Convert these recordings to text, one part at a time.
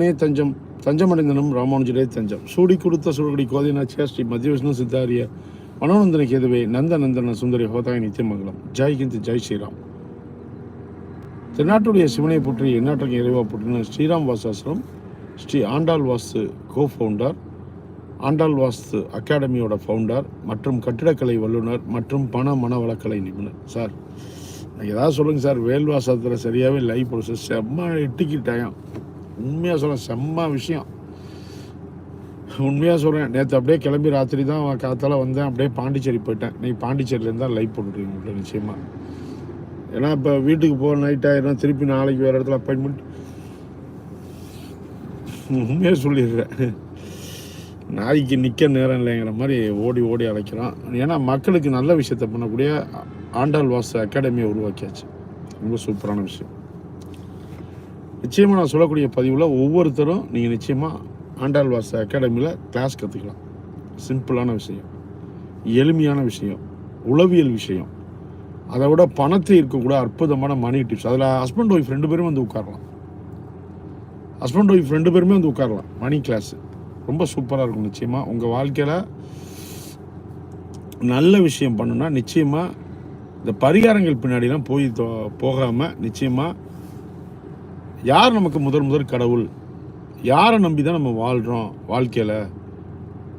நே தஞ்சம். தஞ்சமடைந்தனும் ராமானுஜரே தஞ்சம். சூடி கொடுத்த சுருகடி கோதைநாச்சியா ஸ்ரீ மத்திய விஷ்ணு சித்தாரிய மனோநந்தன கேதுவே நந்த நந்தன சுந்தரி ஹோதாய் நித்தியமங்கலம். ஜெய் ஹிந்த் ஜெய் ஸ்ரீராம். தென்னாட்டுடைய சிவனை போற்றி எந்நாட்டுக்கு இறைவா போற்றின ஸ்ரீராம் வாசாசிரம் ஸ்ரீ ஆண்டாள் வாஸ்து கோ ஃபவுண்டர் ஆண்டாள் வாஸ்து அகாடமியோட ஃபவுண்டர் மற்றும் கட்டிடக்கலை வல்லுனர் மற்றும் பண மனவளக்கலை நிபுணர். சார் ஏதாவது சொல்லுங்கள் சார் வேல்வாசத்தில் சரியாகவே லைஃப் ப்ரோசஸ் செம்ம இட்டிக்கிட்டாயம் உண்மையாக சொல்கிறேன் செம்ம விஷயம். உண்மையாக சொல்கிறேன் நேற்று அப்படியே கிளம்பி ராத்திரி தான் காத்தால வந்தேன். அப்படியே பாண்டிச்சேரி போயிட்டேன். நீ பாண்டிச்சேரியிலேருந்து தான் லைவ் போட்டுருக்கீங்க நிச்சயமாக ஏன்னா இப்போ வீட்டுக்கு போகிற நைட் ஆயிரும். திருப்பி நாளைக்கு வேறு இடத்துல அப்பாயின்மெண்ட் உண்மையாக சொல்லிடுறேன். நாய்க்கு நிற்க நேரம் இல்லைங்கிற மாதிரி ஓடி ஓடி அழைக்கிறோம் ஏன்னா மக்களுக்கு நல்ல விஷயத்தை பண்ணக்கூடிய ஆண்டாள் வாச அகாடமியை உருவாக்கியாச்சு. ரொம்ப சூப்பரான விஷயம். நிச்சயமாக நான் சொல்லக்கூடிய பதிவில் ஒவ்வொருத்தரும் நீங்கள் நிச்சயமாக ஆண்டாள் வாசு அகாடமியில் கிளாஸ் கற்றுக்கலாம் சிம்பிளான விஷயம். எளிமையான விஷயம். உளவியல் விஷயம். அதை விட பணத்தை இருக்கக்கூட அற்புதமான மணி டிப்ஸ் அதில் ஹஸ்பண்ட் ஒய்ஃப் ரெண்டு பேரும் வந்து உட்காரலாம். ஹஸ்பண்ட் ஒய்ஃப் ரெண்டு பேருமே வந்து உட்காரலாம். மணி கிளாஸு ரொம்ப சூப்பராக இருக்கும் நிச்சயமாக உங்கள் வாழ்க்கையில் நல்ல விஷயம் பண்ணுன்னா நிச்சயமாக இந்த பரிகாரங்கள் பின்னாடிலாம் போய் போகாமல் நிச்சயமாக யார் நமக்கு முதல் முதல் கடவுள்? யாரை நம்பி தான் நம்ம வாழ்கிறோம் வாழ்க்கையில்?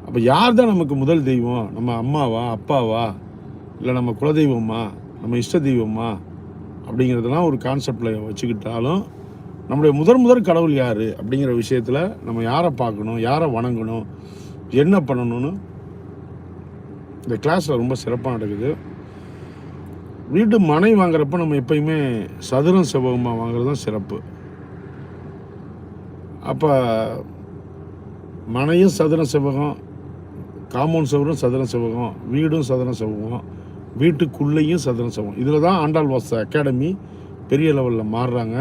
அப்போ யார் தான் நமக்கு முதல் தெய்வம்? நம்ம அம்மாவா அப்பாவா? இல்லை நம்ம குலதெய்வமா? நம்ம இஷ்ட தெய்வமா? அப்படிங்கிறதெல்லாம் ஒரு கான்செப்டில் வச்சுக்கிட்டாலும் நம்முடைய முதல் முதல் கடவுள் யார்? அப்படிங்கிற விஷயத்தில் நம்ம யாரை பார்க்கணும்? யாரை வணங்கணும்? என்ன பண்ணணும்னு இந்த கிளாஸில் ரொம்ப சிறப்பாக நடக்குது. வீட்டு மனை வாங்குறப்ப நம்ம எப்பயுமே சதுரம் செவ்வகமாக வாங்குறது தான் சிறப்பு. அப்போ மனையும் சதுரம் செவ்வகம் காம்பவுண்ட் செவரும் சதுரம் செவ்வகம் வீடும் சதுரம் செவ்வகம் வீட்டுக்குள்ளேயும் சதுரம் செவ்வகம். இதில் தான் ஆண்டாள் வாச அகாடமி பெரிய லெவலில் மாறுறாங்க.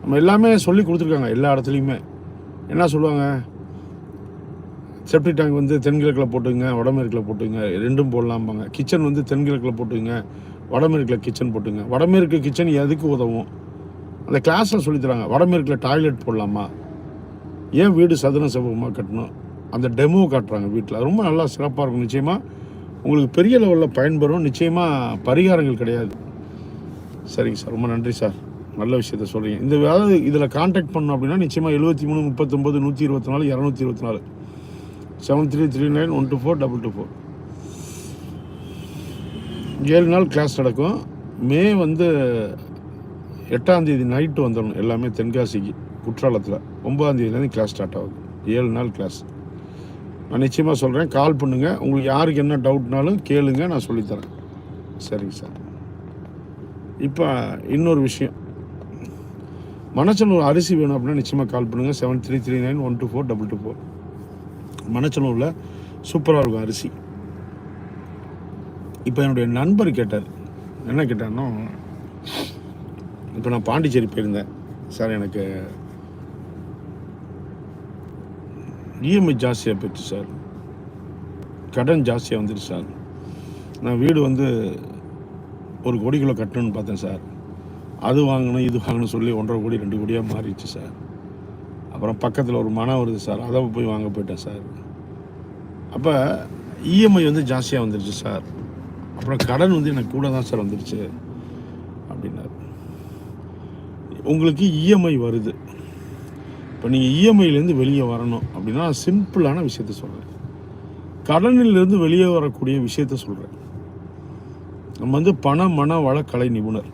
நம்ம எல்லாமே சொல்லி கொடுத்துருக்காங்க எல்லா இடத்துலையுமே. என்ன சொல்லுவாங்க? செப்டி டேங்க் வந்து தென்கிழக்கில் போட்டுங்க வடமேற்கில் போட்டுங்க ரெண்டும் போடலாம்பாங்க. கிச்சன் வந்து தென்கிழக்கில் போட்டுங்க வடமேற்கில் கிச்சன் போட்டுங்க வடமேற்கு கிச்சன் எதுக்கு உதவும்? அந்த கிளாஸில் சொல்லித்தராங்க வடமேற்கில் டாய்லெட் போடலாமா? ஏன் வீடு சதுரம் சமூகமாக கட்டணும்? அந்த டெமோ காட்டுறாங்க வீட்டில் ரொம்ப நல்லா சிறப்பாக இருக்கும். நிச்சயமாக உங்களுக்கு பெரிய லெவலில் பயன்பெறும். நிச்சயமாக பரிகாரங்கள் கிடையாது. சரிங்க சார். ரொம்ப நன்றி சார். நல்ல விஷயத்த சொல்கிறீங்க இந்த அதாவது இதில் காண்டாக்ட் பண்ணோம் அப்படின்னா நிச்சயமாக எழுபத்தி மூணு முப்பத்தொம்பது நூற்றி இருபத்தி நாலு இரநூத்தி இருபத்தி நாலு. Seven three three nine one two four double two four ஏழு நாள் கிளாஸ் நடக்கும். மே வந்து எட்டாம் தேதி நைட்டு வந்துடணும். எல்லாமே தென்காசிக்கு. குற்றாலத்தில் ஒன்பதாந்தேதியிலேருந்து கிளாஸ் ஸ்டார்ட் ஆகுது. ஏழு நாள் கிளாஸ் நான் நிச்சயமாக சொல்கிறேன் கால் பண்ணுங்கள் உங்களுக்கு யாருக்கு என்ன டவுட்னாலும் கேளுங்க நான் சொல்லித்தரேன். சரிங்க சார். இப்போ இன்னொரு விஷயம். மணச்சனூர் அரிசி வேணும் அப்படின்னா நிச்சயமாக கால் பண்ணுங்கள் seven three three nine one two four double two four மணச்சனூரில் சூப்பராக இருக்கும் அரிசி. இப்போ என்னுடைய நண்பர் கேட்டார். என்ன கேட்டார்னா இப்போ நான் பாண்டிச்சேரி போயிருந்தேன். சார் எனக்கு இஎம்ஐ ஜாஸ்தியாக போயிடுச்சு சார். கடன் ஜாஸ்தியாக வந்துடுச்சு சார். நான் வீடு வந்து ஒரு கோடிக்குள்ளே கட்டணும்னு பார்த்தேன் சார். அது வாங்கணும் இது வாங்கணும் சொல்லி ஒன்றரை கோடி ரெண்டு கோடியாக மாறிடுச்சு சார். அப்புறம் பக்கத்தில் ஒரு மனம் வருது சார். அதை போய் வாங்க போயிட்டேன் சார். அப்போ இஎம்ஐ வந்து ஜாஸ்தியாக வந்துடுச்சு சார். அப்புறம் கடன் வந்து எனக்கு கூட தான் சார் வந்துடுச்சு அப்படின்னாரு. உங்களுக்கு இஎம்ஐ வருது. இப்போ நீங்கள் இஎம்ஐலேருந்து வெளியே வரணும் அப்படின்னா சிம்பிளான விஷயத்த சொல்கிறேன் கடனிலிருந்து வெளியே வரக்கூடிய விஷயத்த சொல்கிறேன் நம்ம வந்து பண மன வளக்கலை கலை நிபுணர்.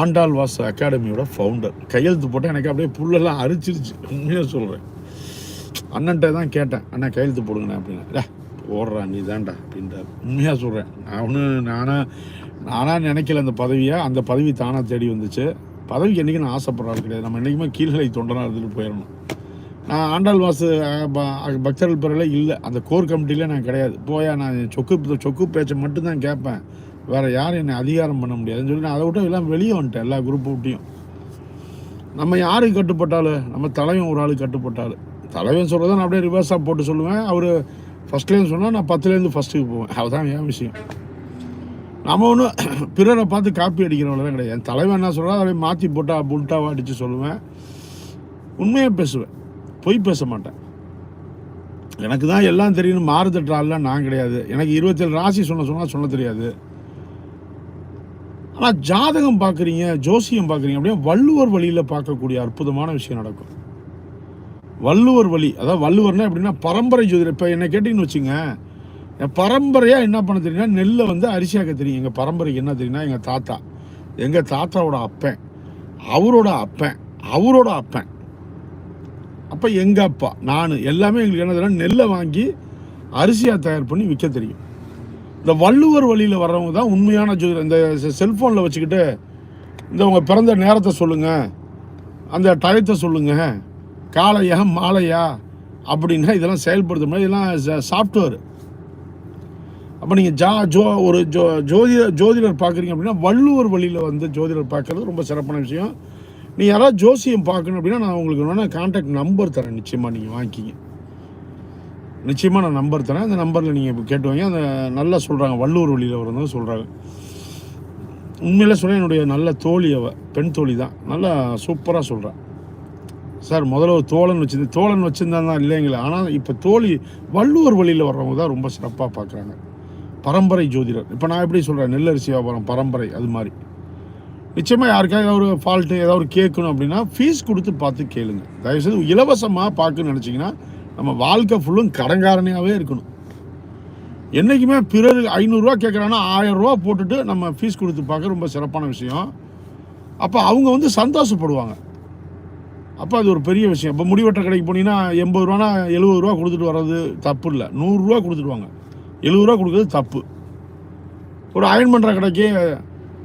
ஆண்டாள் வாச அகாடமியோட ஃபவுண்டர் கையெழுத்து போட்டால் எனக்கு அப்படியே புல்லெல்லாம் அரிச்சிருச்சு. உண்மையாக சொல்கிறேன் அண்ணன்ட்ட தான் கேட்டேன் அண்ணா கையெழுத்து போடுங்கண்ணே அப்படின்னா. போடுறா நீ தான்டா அப்படின்ற உண்மையாக சொல்கிறேன் நான் ஒன்று நானாக நானாக நினைக்கல அந்த பதவியை. அந்த பதவி தானாக தேடி வந்துச்சு. பதவிக்கு என்றைக்கு நான் ஆசைப்படுறாரு கிடையாது. நம்ம என்றைக்குமே கீழ்நிலை தொண்டனாக இருந்துட்டு போயிடணும். நான் ஆண்டாள் வாசு பக்தர்கள் பிறகு இல்லை. அந்த கோர் கமிட்டியில் நான் கிடையாது. போயா நான் சொக்கு சொக்கு பேச்சை மட்டும்தான் கேட்பேன். வேறு யாரும் என்னை அதிகாரம் பண்ண முடியாதுன்னு சொல்லி நான் அதை விட்டு எல்லாம் வெளியே வந்துட்டேன் எல்லா குரூப் விட்டியும் நம்ம யாருக்கு கட்டுப்பட்டாலும் நம்ம தலைவன் ஒரு ஆளுக்கு கட்டுப்பட்டாலும் தலைவன் சொல்கிறத நான் அப்படியே ரிவர்ஸாக போட்டு சொல்லுவேன். அவர் ஃபஸ்ட்லேருந்து சொன்னால் நான் பத்துலேருந்து ஃபஸ்ட்டுக்கு போவேன். அதுதான் என் விஷயம். நம்ம ஒன்றும் பிறரை பார்த்து காப்பி அடிக்கிறவங்களாம் கிடையாது. என் தலைவன் என்ன சொல்கிறா அதை மாற்றி போட்டால் புல்ட்டாவாக அடித்து சொல்லுவேன். உண்மையாக பேசுவேன். பொய் பேச மாட்டேன். எனக்கு தான் எல்லாம் தெரியும் மாறுதட்டாலாம் நான் கிடையாது. எனக்கு இருபத்தேழு ராசி சொன்ன சொன்னால் சொல்ல தெரியாது. ஆனால் ஜாதகம் பார்க்குறீங்க ஜோசியம் பார்க்குறீங்க அப்படியே வள்ளுவர் வழியில் பார்க்கக்கூடிய அற்புதமான விஷயம் நடக்கும். வள்ளுவர் வழி அதாவது வள்ளுவர்னா எப்படின்னா பரம்பரை ஜோதிடர் இப்போ என்னை கேட்டிங்கன்னு வச்சுங்க என் பரம்பரையாக என்ன பண்ண தெரியும்னா நெல்லை வந்து அரிசியாக்க தெரியும். எங்கள் பரம்பரைக்கு என்ன தெரியும்னா எங்கள் தாத்தா. எங்கள் தாத்தாவோட அப்பன். அவரோட அப்பன். அவரோட அப்பன். அப்போ எங்கள் அப்பா நான் எல்லாமே எங்களுக்கு என்ன தெரியும் நெல்லை வாங்கி அரிசியாக தயார் பண்ணி விற்க தெரியும். இந்த வள்ளுவர் வழியில் வர்றவங்க தான் உண்மையான ஜோதிடர் இந்த செல்ஃபோனில் வச்சுக்கிட்டு இந்த உங்கள் பிறந்த நேரத்தை சொல்லுங்கள் அந்த டயத்தை சொல்லுங்கள் காலையா மாலையா அப்படின்னா இதெல்லாம் செயல்படுத்த முடியாது இதெல்லாம் சாஃப்ட்வேர் அப்போ நீங்கள் ஜா ஜோ ஒரு ஜோ ஜோதிடர் ஜோதிடர் பார்க்குறீங்க அப்படின்னா வள்ளுவர் வழியில் வந்து ஜோதிடர் பார்க்குறது ரொம்ப சிறப்பான விஷயம். நீ யாராவது ஜோசியம் பார்க்கணும் அப்படின்னா நான் உங்களுக்கு வேணால் கான்டாக்ட் நம்பர் தரேன். நிச்சயமாக நீங்கள் வாங்கிக்கிங்க. நிச்சயமாக நான் நம்பர் தரேன். அந்த நம்பரில் நீங்கள் இப்போ கேட்டு வாங்கி. அந்த நல்லா சொல்கிறாங்க வள்ளுவர் வழியில் வரணும் சொல்கிறாங்க உண்மையில் சொல்ல என்னுடைய நல்ல தோழி அவ பெண் தோழி தான். நல்லா சூப்பராக சொல்கிறான் சார் முதல்ல ஒரு தோழன் வச்சுருந்தேன் தோழன் வச்சிருந்தா தான் இல்லைங்களா ஆனால் இப்போ தோழி வள்ளுவர் வழியில் வர்றவங்க தான் ரொம்ப சிறப்பாக பார்க்குறாங்க. பரம்பரை ஜோதிடர். இப்போ நான் எப்படி சொல்கிறேன் நெல்லரிசி வியாபாரம் பரம்பரை அது மாதிரி. நிச்சயமாக யாருக்காவது ஏதாவது ஒரு ஃபால்ட்டு ஏதாவது ஒரு கேட்கணும் அப்படின்னா ஃபீஸ் கொடுத்து பார்த்து கேளுங்க. தயவுசெய்து இலவசமாக பார்க்கணும்னு நினச்சிங்கன்னா நம்ம வாழ்க்கை ஃபுல்லும் கடங்காரனையாகவே இருக்கணும். என்றைக்குமே பிறர் ஐநூறுரூவா கேட்குறாங்கன்னா ஆயிரம் போட்டுட்டு நம்ம ஃபீஸ் கொடுத்து பார்க்க ரொம்ப சிறப்பான விஷயம். அப்போ அவங்க வந்து சந்தோஷப்படுவாங்க. அப்போ அது ஒரு பெரிய விஷயம். இப்போ முடிவெட்ட கடைக்கு போனீங்கன்னா எண்பது ரூபானா எழுபது ரூபா கொடுத்துட்டு வர்றது தப்பு இல்லை. நூறுரூவா கொடுத்துடுவாங்க. எழுபது ரூபா கொடுக்குறது தப்பு. ஒரு அயன் பண்ணுற கடைக்கு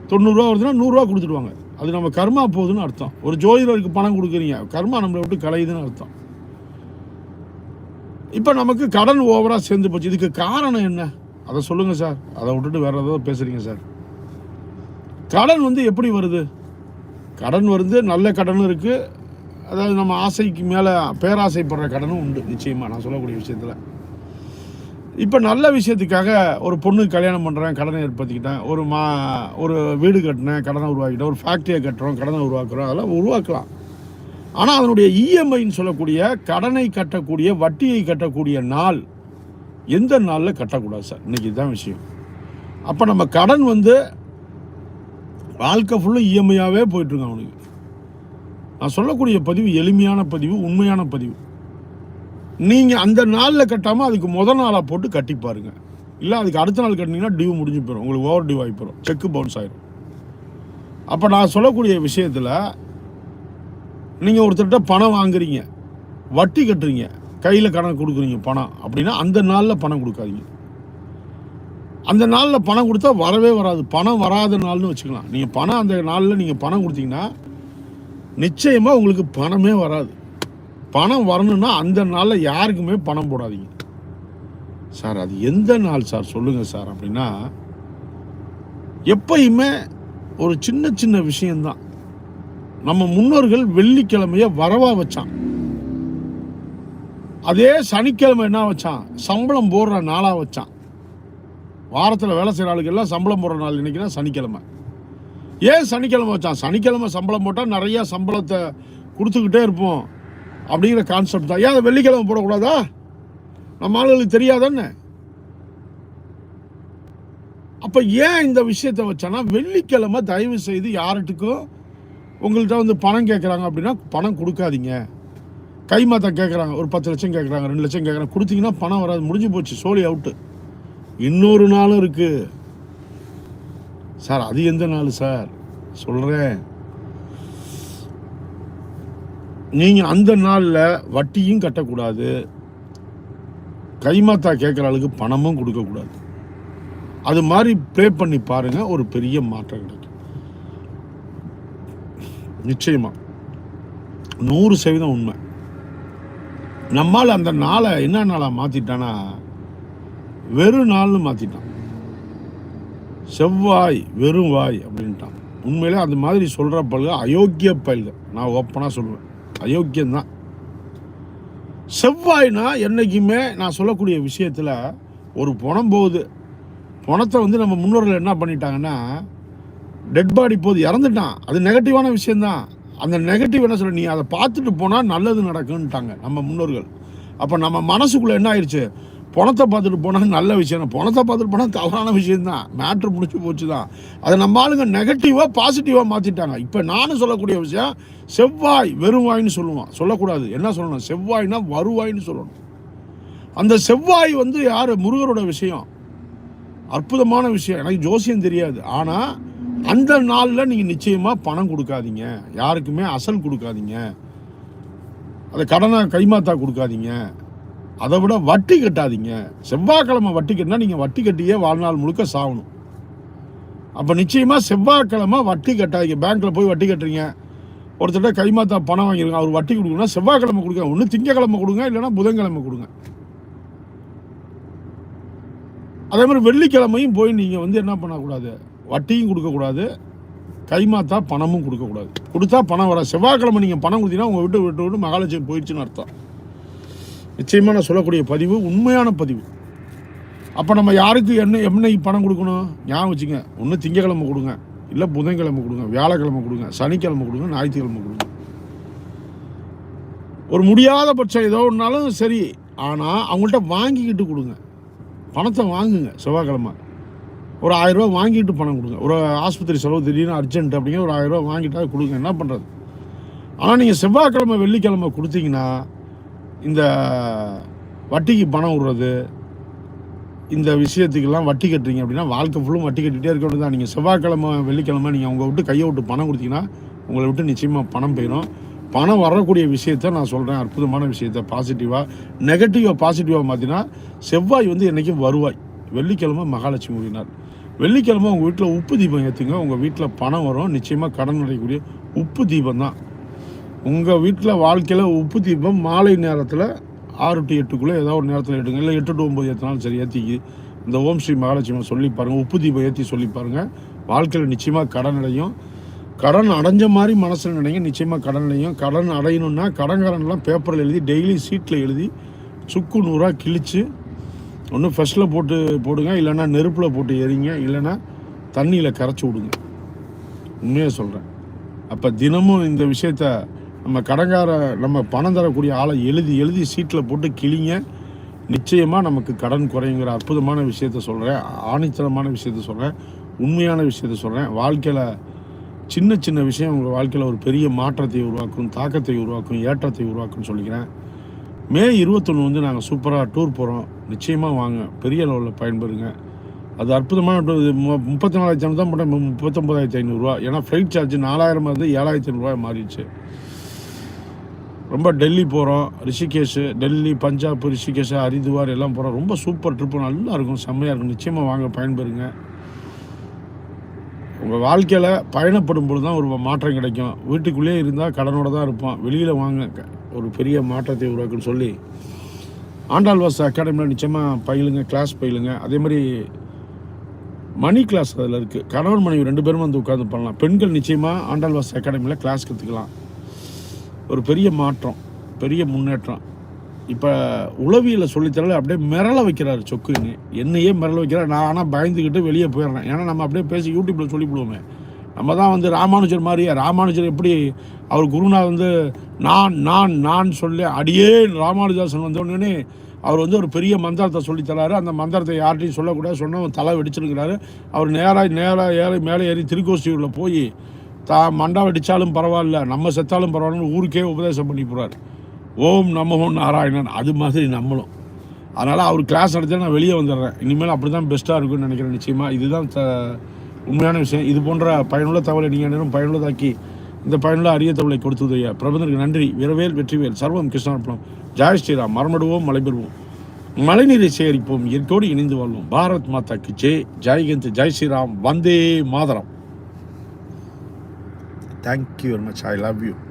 தொண்ணூறுரூவா வருதுன்னா நூறுரூவா கொடுத்துடுவாங்க. அது நம்ம கர்மா போகுதுன்னு அர்த்தம். ஒரு ஜோதிடருக்கு பணம் கொடுக்குறீங்க. கர்மா நம்மளை விட்டு கலையுதுன்னு அர்த்தம். இப்போ நமக்கு கடன் ஓவராக சேர்ந்து போச்சு. இதுக்கு காரணம் என்ன? அதை சொல்லுங்கள் சார். அதை விட்டுட்டு வேறு ஏதாவது பேசுகிறீங்க சார். கடன் வந்து எப்படி வருது? கடன் வருது நல்ல கடனும் இருக்குது அதாவது நம்ம ஆசைக்கு மேலே பேராசைப்படுற கடனும் உண்டு. நிச்சயமாக நான் சொல்லக்கூடிய விஷயத்தில். இப்போ நல்ல விஷயத்துக்காக ஒரு பொண்ணுக்கு கல்யாணம் பண்ணுறேன் கடனை ஏற்படுத்திக்கிட்டேன். ஒரு மா ஒரு வீடு கட்டினேன் கடனை உருவாக்கிட்டேன். ஒரு ஃபேக்ட்ரியை கட்டுறோம் கடனை உருவாக்குறோம் அதெல்லாம் உருவாக்கலாம். ஆனால் அதனுடைய இஎம்ஐன்னு சொல்லக்கூடிய கடனை கட்டக்கூடிய வட்டியை கட்டக்கூடிய நாள் எந்த நாளில் கட்டக்கூடாது சார்? இன்றைக்கி இதுதான் விஷயம். அப்போ நம்ம கடன் வந்து வாழ்க்கை ஃபுல்லும் இஎம்ஐயாகவே போயிட்டுருங்க அவனுக்கு. நான் சொல்லக்கூடிய பதிவு எளிமையான பதிவு உண்மையான பதிவு. நீங்கள் அந்த நாளில் கட்டாமல் அதுக்கு முத நாளாக போட்டு கட்டி பாருங்கள் இல்லை அதுக்கு அடுத்த நாள் கட்டினீங்கன்னா டியூ முடிஞ்சு போயிடும் உங்களுக்கு ஓவர் டியூ ஆகி போயிடும் செக்கு பவுன்ஸ் ஆகிடும் அப்போ நான் சொல்லக்கூடிய விஷயத்தில் நீங்கள் ஒருத்தர்கிட்ட பணம் வாங்குறீங்க. வட்டி கட்டுறீங்க. கையில் கடன் கொடுக்குறீங்க பணம். அப்படின்னா அந்த நாளில் பணம் கொடுக்காதீங்க. அந்த நாளில் பணம் கொடுத்தா வரவே வராது. பணம் வராத நாள்னு வச்சுக்கலாம். நீங்கள் பணம் அந்த நாளில் நீங்கள் பணம் கொடுத்தீங்கன்னா நிச்சயமாக உங்களுக்கு பணமே வராது. பணம் வரணும்னா அந்த நாளில் யாருக்குமே பணம் போடாதீங்க. சார் அது எந்த நாள் சார்? சொல்லுங்கள் சார் அப்படின்னா எப்பயுமே ஒரு சின்ன சின்ன விஷயம்தான். நம்ம முன்னோர்கள் வெள்ளிக்கிழமைய வரவா வச்சான். அதே சனிக்கிழமை என்ன வச்சான்? சம்பளம் போடுற நாளாக வச்சான். வாரத்தில் வேலை செய்கிற ஆளுக்கெல்லாம் சம்பளம் போடுற நாள் இன்னைக்குன்னா சனிக்கிழமை. ஏன் சனிக்கிழமை வச்சான்? சனிக்கிழமை சம்பளம் போட்டால் நிறையா சம்பளத்தை கொடுத்துக்கிட்டே இருப்போம். அப்படிங்கிற கான்செப்ட் தான். ஏன் அதை வெள்ளிக்கிழமை போடக்கூடாதா? நம்ம ஆளுகளுக்கு தெரியாதானே? அப்போ ஏன் இந்த விஷயத்தை வச்சானா வெள்ளிக்கிழமை தயவு செய்து யார்கிட்டக்கும் உங்கள்கிட்ட வந்து பணம் கேட்குறாங்க அப்படின்னா பணம் கொடுக்காதீங்க. கைமாத்தா கேட்குறாங்க ஒரு பத்து லட்சம் கேட்குறாங்க ரெண்டு லட்சம் கேட்குறாங்க கொடுத்தீங்கன்னா பணம் வராது. முடிஞ்சு போச்சு. சோலி அவுட்டு இன்னொரு நாளும் இருக்குது சார் அது எந்த நாள் சார்? சொல்கிறேன் நீங்கள் அந்த நாளில் வட்டியும் கட்டக்கூடாது. கைமாத்தா கேட்குற ஆளுக்கு பணமும் கொடுக்கக்கூடாது அது மாதிரி ப்ளே பண்ணி பாருங்கள் ஒரு பெரிய மாற்றம் கிடைக்கும். நிச்சயமாக நூறு சதவீதம் உண்மை. நம்மால் அந்த நாளை என்ன நாளாக மாற்றிட்டான்னா வெறும் நாள்னு மாற்றிட்டான் செவ்வாய் வெறும் வாய் அப்படின்ட்டான். உண்மையிலே அந்த மாதிரி சொல்கிற பல்கள் அயோக்கிய பயில்கள். நான் ஓப்பனாக சொல்லுவேன். அயோக்கியம்தான். செவ்வாய்னா என்றைக்குமே நான் சொல்லக்கூடிய விஷயத்தில் ஒரு பணம் போகுது. பணத்தை வந்து நம்ம முன்னோர்கள் என்ன பண்ணிட்டாங்கன்னா டெட் பாடி போது இறந்துட்டான். அது நெகட்டிவான விஷயந்தான் அந்த நெகட்டிவ் என்ன சொல்ல நீ அதை பார்த்துட்டு போனால் நல்லது நடக்குன்ட்டாங்க நம்ம முன்னோர்கள். அப்போ நம்ம மனசுக்குள்ளே என்ன ஆயிடுச்சு பணத்தை பார்த்துட்டு போனால் நல்ல விஷயம் பணத்தை பார்த்துட்டு போனால் தவறான விஷயம்தான் மேட்ரு முடிச்சு போச்சு தான். அதை நம்ம ஆளுங்க நெகட்டிவாக பாசிட்டிவாக மாற்றிட்டாங்க இப்போ நானும் சொல்லக்கூடிய விஷயம் செவ்வாய் வெறுவாய்ன்னு சொல்லுவான். சொல்லக்கூடாது. என்ன சொல்லணும்? செவ்வாய்னா வருவாய்ன்னு சொல்லணும். அந்த செவ்வாய் வந்து யார்? முருகரோட விஷயம். அற்புதமான விஷயம். எனக்கு ஜோசியம் தெரியாது. ஆனால் அந்த நாளில் நீங்கள் நிச்சயமாக பணம் கொடுக்காதீங்க. யாருக்குமே அசல் கொடுக்காதீங்க. அதை கடனை கைமாத்தா கொடுக்காதீங்க. அதை விட வட்டி கட்டாதீங்க. செவ்வாய்க்கிழமை வட்டி கட்டினா நீங்கள் வட்டி கட்டியே வாழ்நாள் முழுக்க சாகணும். அப்போ நிச்சயமாக செவ்வாய்க்கிழமை வட்டி கட்டாதீங்க. பேங்க்கில் போய் வட்டி கட்டுறீங்க. ஒருத்தர்கிட்ட கைமாத்தா பணம் வாங்கிருங்க. அவர் வட்டி கொடுக்கணும்னா செவ்வாய்க்கிழமை கொடுங்க. ஒன்று திங்கக்கிழமை கொடுங்க இல்லைன்னா புதன்கிழமை கொடுங்க. அதே மாதிரி வெள்ளிக்கிழமையும் போய் நீங்கள் வந்து என்ன பண்ணக்கூடாது? வட்டியும் கொடுக்கக்கூடாது. கைமாத்தா பணமும் கொடுக்கக்கூடாது. கொடுத்தா பணம் வர செவ்வாய்க்கிழமை நீங்கள் பணம் கொடுத்தீங்கன்னா உங்கள் விட்டு விட்டு விட்டு மகாலட்சுமி போயிடுச்சுன்னு அர்த்தம். நிச்சயமாக நான் சொல்லக்கூடிய பதிவு உண்மையான பதிவு. அப்போ நம்ம யாருக்கு என்ன என்னைக்கு பணம் கொடுக்கணும்? ஞாபகம் வச்சுங்க ஒன்று திங்கக்கிழமை கொடுங்க. இல்லை புதன்கிழமை கொடுங்க. வியாழக்கிழமை கொடுங்க. சனிக்கிழமை கொடுங்க. ஞாயிற்றுக்கிழமை கொடுங்க. ஒரு முடியாத பட்சம் ஏதோ ஒன்றாலும் சரி. ஆனால் அவங்கள்ட்ட வாங்கிக்கிட்டு கொடுங்க. பணத்தை வாங்குங்க செவ்வாய்க்கிழமை. ஒரு ஆயிரரூபா வாங்கிட்டு பணம் கொடுங்க. ஒரு ஆஸ்பத்திரி செலவு திடீர்னு அர்ஜென்ட் அப்படிங்கிற ஒரு ஆயிரரூபா வாங்கிட்டா கொடுங்க. என்ன பண்ணுறது ஆனால் நீங்கள் செவ்வாய்க்கிழமை வெள்ளிக்கிழமை கொடுத்தீங்கன்னா இந்த வட்டிக்கு பணம் விடுறது இந்த விஷயத்துக்கெல்லாம் வட்டி கட்டுறீங்க அப்படின்னா வாழ்க்கை ஃபுல்லும் வட்டி கட்டிகிட்டே இருக்க வேண்டியது தான் நீங்கள் செவ்வாய்க்கிழமை வெள்ளிக்கிழமை நீங்கள் உங்கள் விட்டு கையை விட்டு பணம் கொடுத்தீங்கன்னா உங்களை விட்டு நிச்சயமாக பணம் போயிடும் பணம் வரக்கூடிய விஷயத்த நான் சொல்கிறேன் அற்புதமான விஷயத்த பாசிட்டிவாக நெகட்டிவாக பாசிட்டிவாக பார்த்தீங்கன்னா செவ்வாய் வந்து என்றைக்கும் வருவாய். வெள்ளிக்கிழமை மகாலட்சுமி உரினார் வெள்ளிக்கிழமை உங்கள் வீட்டில் உப்பு தீபம் ஏற்றுங்க உங்கள் வீட்டில் பணம் வரும் நிச்சயமாக கடன் அடையக்கூடிய உப்பு தீபம் தான் உங்கள் வீட்டில் வாழ்க்கையில் உப்பு தீபம் மாலை நேரத்தில் ஆறு டு எட்டுக்குள்ளே ஏதோ ஒரு நேரத்தில் ஏட்டுங்க இல்லை எட்டு டு ஒம்பது ஏற்றினாலும் சரி ஏற்றிக்கி இந்த ஓம் ஸ்ரீ மகாலட்சுமி சொல்லி பாருங்கள் உப்பு தீபம் ஏற்றி சொல்லி பாருங்கள் வாழ்க்கையில் நிச்சயமாக கடன் அடையும். கடன் அடைஞ்ச மாதிரி மனசில் நினைங்க. நிச்சயமாக கடன் அடையும். கடன் அடையணும்னா கடன்காரன்லாம் பேப்பரில் எழுதி டெய்லி சீட்டில் எழுதி சுக்கு நூறாக கிழித்து ஒன்று ஃபஸ்ட்டில் போட்டு போடுங்க. இல்லைன்னா நெருப்பில் போட்டு எரிங்க. இல்லைன்னா தண்ணியில் கரைச்சி விடுங்க. உண்மையாக சொல்கிறேன் அப்போ தினமும் இந்த விஷயத்த நம்ம கடங்கார நம்ம பணம் தரக்கூடிய ஆளை எழுதி எழுதி சீட்டில் போட்டு கிளிங்க நிச்சயமாக நமக்கு கடன் குறைங்கிற அற்புதமான விஷயத்த சொல்கிறேன் ஆணித்தனமான விஷயத்த சொல்கிறேன் உண்மையான விஷயத்த சொல்கிறேன் வாழ்க்கையில் சின்ன சின்ன விஷயம் உங்கள் வாழ்க்கையில் ஒரு பெரிய மாற்றத்தை உருவாக்கும் தாக்கத்தை உருவாக்கும் ஏற்றத்தை உருவாக்கும்னு சொல்லிக்கிறேன். மே இருபத்தொன்று வந்து நாங்கள் சூப்பராக டூர் போகிறோம் நிச்சயமாக வாங்க. பெரிய லெவலில் பயன்பெறுங்க. அது அற்புதமான மு- முப்பத்தி நாலாயிரத்தி ஐநூறு தான் போட்டேன். முப்பத்தொம்பதாயிரத்தி ஐநூறுரூவா ஏன்னா ஃப்ளைட் சார்ஜ் நாலாயிரமாக இருந்து ஏழாயிரத்தி ஐநூறுரூவா மாறிடுச்சு. ரொம்ப டெல்லி போகிறோம் ரிஷிகேஷு டெல்லி பஞ்சாப் ரிஷிகேஷ் ஹரித்வார் எல்லாம் போகிறோம் ரொம்ப சூப்பர் ட்ரிப்பு நல்லா இருக்கும் செம்மையாக இருக்கும். நிச்சயமாக வாங்க பயன்பெறுங்க. உங்கள் வாழ்க்கையில் பயணப்படும் பொழுது தான் ஒரு மாற்றம் கிடைக்கும். வீட்டுக்குள்ளேயே இருந்தால் கடனோட தான் இருப்போம். வெளியில் வாங்க ஒரு பெரிய மாற்றத்தை உருவாக்குன்னு சொல்லி. ஆண்டாள் வாஸ் அகாடமியில் நிச்சயமாக பயிலுங்க கிளாஸ் பயிலுங்க. அதே மாதிரி மணி கிளாஸ் அதில் இருக்குது கணவன் மனைவி ரெண்டு பேரும் வந்து உட்காந்து பண்ணலாம். பெண்கள் நிச்சயமாக ஆண்டாள் வாஸ் அகாடமியில் கிளாஸ் கற்றுக்கலாம் ஒரு பெரிய மாற்றம் பெரிய முன்னேற்றம். இப்போ உளவியில் சொல்லித்தரல அப்படியே மிரள வைக்கிறாரு சொக்குன்னு. என்னையே மிரள வைக்கிறார். நான் ஆனால் பயந்துக்கிட்டு வெளியே போயிடுறேன். ஏன்னா நம்ம அப்படியே பேசி யூடியூப்பில் சொல்லிவிடுவோமே. நம்ம தான் வந்து ராமானுஜர் மாதிரியே ராமானுஜர் எப்படி அவர் குருநாத் வந்து நான் நான் நான் சொல்லி அடியே ராமானுஜாசன் வந்தோடனே அவர் வந்து ஒரு பெரிய மந்திரத்தை சொல்லித்தராரு. அந்த மந்திரத்தை யார்கிட்டையும் சொல்லக்கூடாது. சொன்னவன் தலை வெடிச்சிருக்கிறாரு. அவர் நேராக நேராக ஏறி மேலே ஏறி திருக்கோசியூரில் போய் தா மண்டா வெடித்தாலும் பரவாயில்ல நம்ம செத்தாலும் பரவாயில்லன்னு ஊருக்கே உபதேசம் பண்ணி போகிறார் ஓம் நமோ நாராயணன் அது மாதிரி நம்மளும். அதனால் அவர் கிளாஸ் நடத்தி நான் வெளியே வந்துடுறேன். இனிமேல் அப்படி தான் பெஸ்ட்டாக இருக்கும்னு நினைக்கிறேன் நிச்சயமாக இதுதான் த உண்மையான விஷயம். இது போன்ற பயனுள்ள தகவலை நீங்கள் நேரம் பயனுள்ளதாக்கி இந்த பயனுள்ள அரிய தகவலை கொடுத்தது பிரபந்தருக்கு நன்றி. விரவேல் வெற்றிவேல். சர்வம் கிருஷ்ணார்பணம். ஜாய் ஸ்ரீராம். மரமடுவோம் மலைபெறுவோம். மழைநீரை சேகரிப்போம். இயற்கையோடு இணைந்து வாழ்வோம். Bharat மாதாக்கு Jai. ஜெய்கந்த் Jai Sriram. Vande Mataram. Thank you very much. I love you.